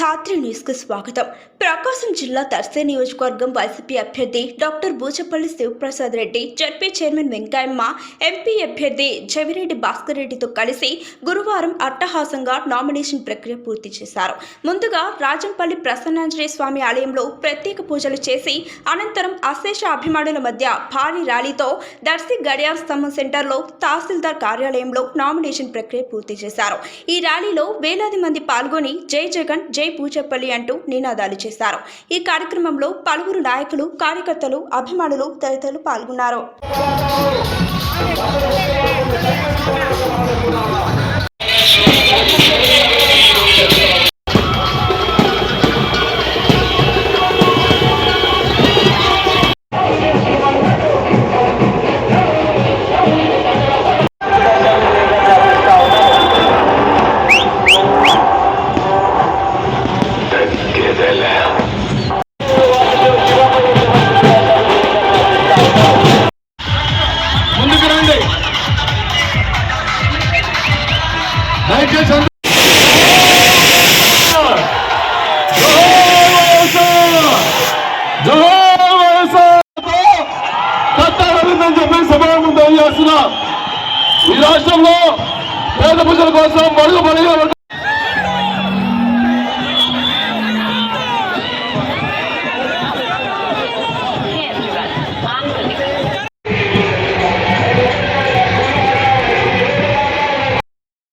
తాత్రి న్యూస్కు స్వాగతం. ప్రకాశం జిల్లా తర్సే నియోజకవర్గం వైసీపీ అభ్యర్థి doctor Buchepalli Sivaprasad Reddy ZP chairman Venkayamma MP అభ్యర్థి జవిరెడ్డి భాస్కర్ రెడ్డితో కలిసి గురువారం అట్టహాసంగా నామినేషన్ ప్రక్రియ పూర్తి చేశారు. ముందుగా రాజంపల్లి ప్రసన్నాంజనేయ స్వామి ఆలయంలో ప్రత్యేక పూజలు చేసి అనంతరం అశేష అభిమానుల మధ్య భారీ ర్యాలీతో దర్శి గడియార్ స్తంభం సెంటర్లో తహసీల్దార్ కార్యాలయంలో నామినేషన్ ప్రక్రియ పూర్తి చేశారు. ఈ ర్యాలీలో వేలాది మంది పాల్గొని జై జగన్ జై పూచప్పల్లి అంటూ నినాదాలు చేశారు. ఈ కార్యక్రమంలో పలువురు నాయకులు కార్యకర్తలు అభిమానులు తదితరులు పాల్గొన్నారు. ముందుకు రండి దయచేసి ఈ రాష్ట్రంలో పేద ప్రజల కోసం బడుగు బడిగా